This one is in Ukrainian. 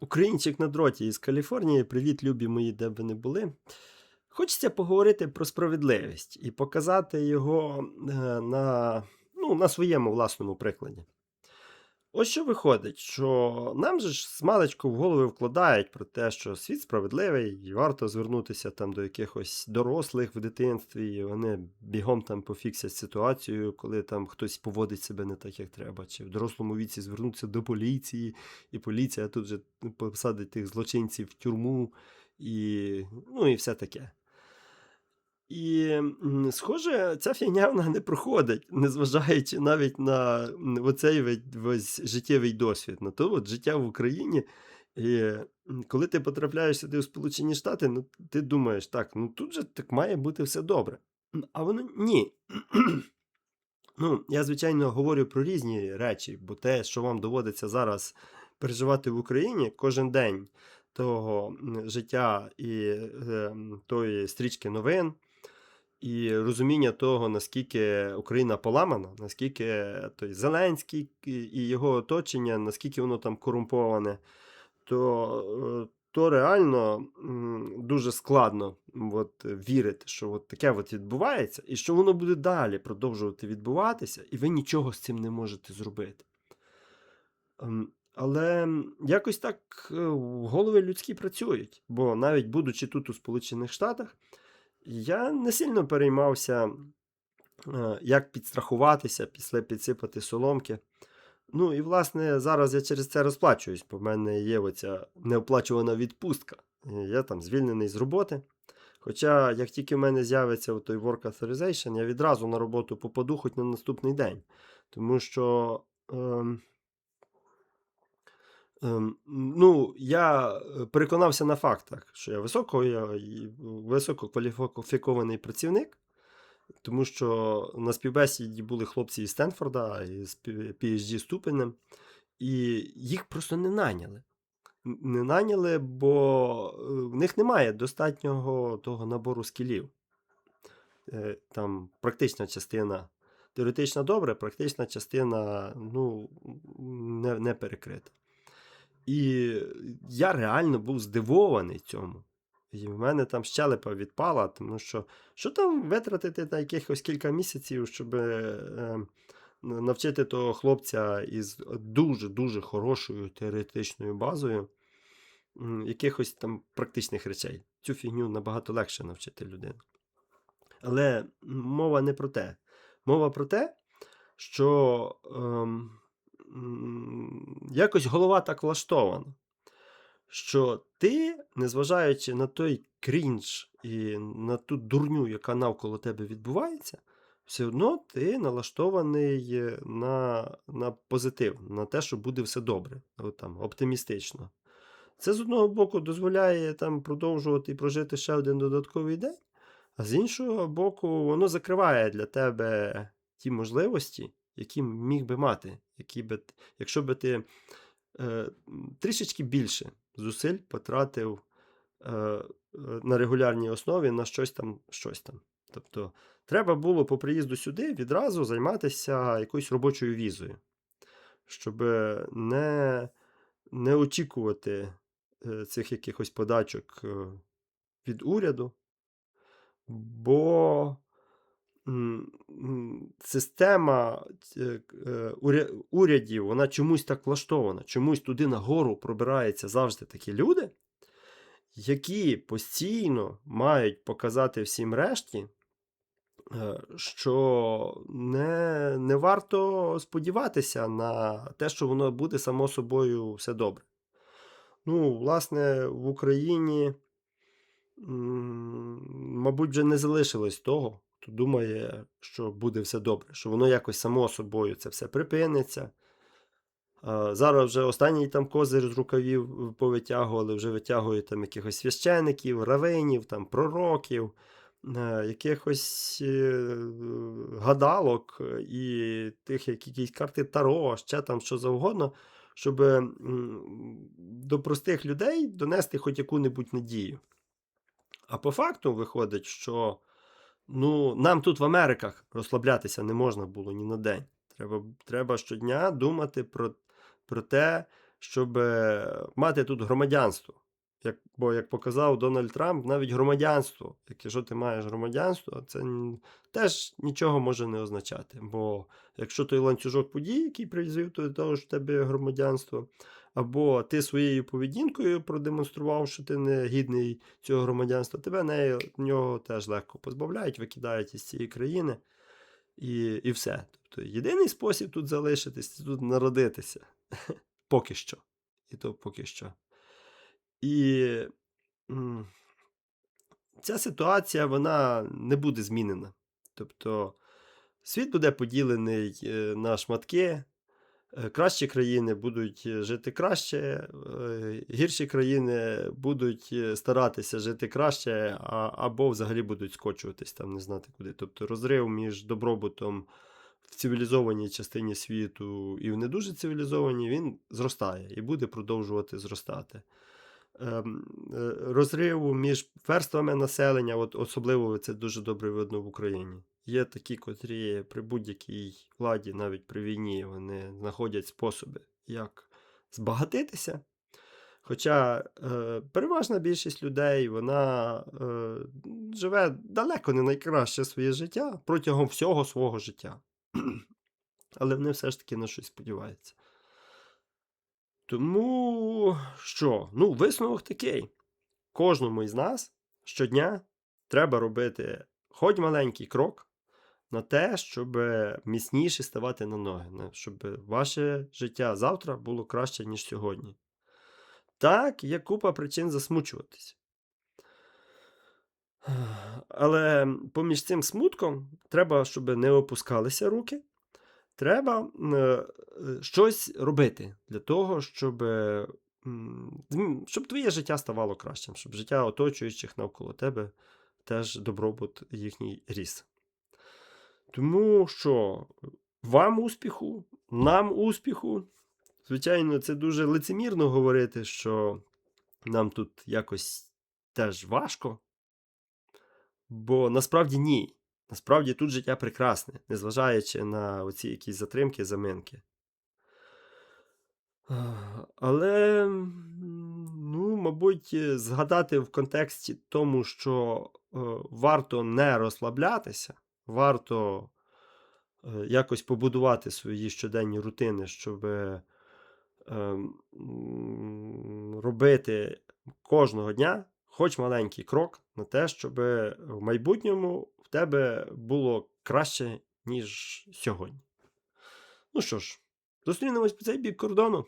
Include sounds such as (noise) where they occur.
Українчик на дроті із Каліфорнії. Привіт, любі мої, де б ви не були. Хочеться поговорити про справедливість і показати його е, на, ну, на своєму власному прикладі. Ось що виходить, що нам же ж смалечку в голови вкладають про те, що світ справедливий, і варто звернутися там до якихось дорослих в дитинстві, і вони бігом там пофіксять ситуацію, коли там хтось поводить себе не так, як треба, чи в дорослому віці звернутися до поліції, і поліція тут же посадить тих злочинців в тюрму, і, ну, і все таке. І, схоже, ця фігня вона не проходить, незважаючи навіть на оцей весь, життєвий досвід, на то от життя в Україні. І коли ти потрапляєш сюди в Сполучені Штати, ну ти думаєш, так, ну тут же так має бути все добре. А воно ні. (clears throat) Ну, я, звичайно, говорю про різні речі, бо те, що вам доводиться зараз переживати в Україні кожен день того життя і е, тої стрічки новин, і розуміння того, наскільки Україна поламана, наскільки той Зеленський і його оточення, наскільки воно там корумповане, то, е, то реально дуже складно от, вірити, що от таке от відбувається, і що воно буде далі продовжувати відбуватися, і ви нічого з цим не можете зробити. Ем, Але якось так е, голови людські працюють, бо навіть будучи тут у Сполучених Штатах, я не сильно переймався, е, як підстрахуватися, після підсипати соломки. Ну і власне зараз я через це розплачуюсь, бо в мене є оця неоплачувана відпустка. Е, Я там звільнений з роботи. Хоча, як тільки в мене з'явиться той Work Authorization, я відразу на роботу попаду хоч на наступний день. Тому що. Ем, ну, я е, переконався на фактах, що я високо, я висококваліфікований працівник, тому що на співбесіді були хлопці із Стенфорда із PhD ступенем, і їх просто не наняли. Не наняли, бо е, в них немає достатнього того набору скілів. Е, Там практична частина теоретична добре, практична частина ну, не, не перекрита. І я реально був здивований цьому. І в мене там щелепа відпала, тому що що там витратити на якихось кілька місяців, щоб е, навчити того хлопця із дуже-дуже хорошою теоретичною базою якихось там практичних речей. Цю фігню набагато легше навчити людину. Але мова не про те. Мова про те, що м, якось голова так влаштована, що ти, незважаючи на той крінж і на ту дурню, яка навколо тебе відбувається, все одно ти налаштований е, на, на позитив, на те, що буде все добре, от там, оптимістично. Це з одного боку дозволяє там продовжувати і прожити ще один додатковий день, а з іншого боку, воно закриває для тебе ті можливості, які міг би мати, які би, якщо би ти е, трішечки більше зусиль потратив е, е, на регулярній основі на щось там, щось там. Тобто, треба було по приїзду сюди відразу займатися якоюсь робочою візою, щоб не, не очікувати е, цих якихось подачок е, від уряду, бо система е, е, уря- урядів, вона чомусь так влаштована, чомусь туди нагору пробираються завжди такі люди, які постійно мають показати всім решті, е, що не, не варто сподіватися на те, що воно буде само собою все добре. Ну, власне, в Україні, мабуть, вже не залишилось того, хто думає, що буде все добре, що воно якось само собою це все припиниться. Зараз вже останній там козир з рукавів повитягували, вже витягують там якихось священиків, равинів, там пророків, е, якихось е, гадалок е, і тих якісь карти Таро, ще там що завгодно, щоб до простих людей донести хоч яку-небудь надію. А по факту виходить, що ну, нам тут в Америках розслаблятися не можна було ні на день. Треба, треба щодня думати про, про те, щоб е, мати тут громадянство. Як, бо, як показав Дональд Трамп, навіть громадянство, якщо ти маєш громадянство, це теж нічого може не означати. Бо якщо той ланцюжок подій, який призвів до того, що в тебе є громадянство, або ти своєю поведінкою продемонстрував, що ти не гідний цього громадянства, тебе нею, нього теж легко позбавляють, викидають із цієї країни і, і все. Тобто єдиний спосіб тут залишитись, тут народитися. (laughs) Поки що. І то поки що. І ця ситуація вона не буде змінена. Тобто світ буде поділений е, на шматки. Е, Кращі країни будуть е, жити краще, е, гірші країни будуть старатися жити краще, або взагалі будуть скочуватись там, не знати куди. Тобто розрив між добробутом в цивілізованій частині світу і в не дуже цивілізованій, він зростає і буде продовжувати зростати. Ем, е, між верствами населення, от особливо це дуже добре видно в Україні. Є такі, котрі при будь-якій владі, навіть при війні, вони знаходять способи, як збагатитися. Хоча е, переважна більшість людей вона е, живе далеко не найкраще своє життя протягом всього свого життя. (clears throat) Але вони все ж таки на щось сподіваються. Тому що? Ну, висновок такий. Кожному із нас щодня треба робити хоч маленький крок на те, щоб міцніше ставати на ноги, щоб ваше життя завтра було краще, ніж сьогодні. Так, є купа причин засмучуватись. Але поміж цим смутком треба, щоб не опускалися руки. Треба е, щось робити для того, щоб, щоб твоє життя ставало кращим, щоб життя оточуючих навколо тебе теж добробут їхній ріс. Тому що вам успіху, нам успіху. Звичайно, це дуже лицемірно говорити, що нам тут якось теж важко. Бо насправді ні. Насправді тут життя прекрасне, незважаючи на оці якісь затримки, заминки. Але, ну, мабуть, згадати в контексті тому, що е, варто не розслаблятися, варто е, якось побудувати свої щоденні рутини, щоб е, ем, робити кожного дня хоч маленький крок на те, щоб в майбутньому в тебе було краще, ніж сьогодні. Ну що ж, зустрінемось по цей бік кордону.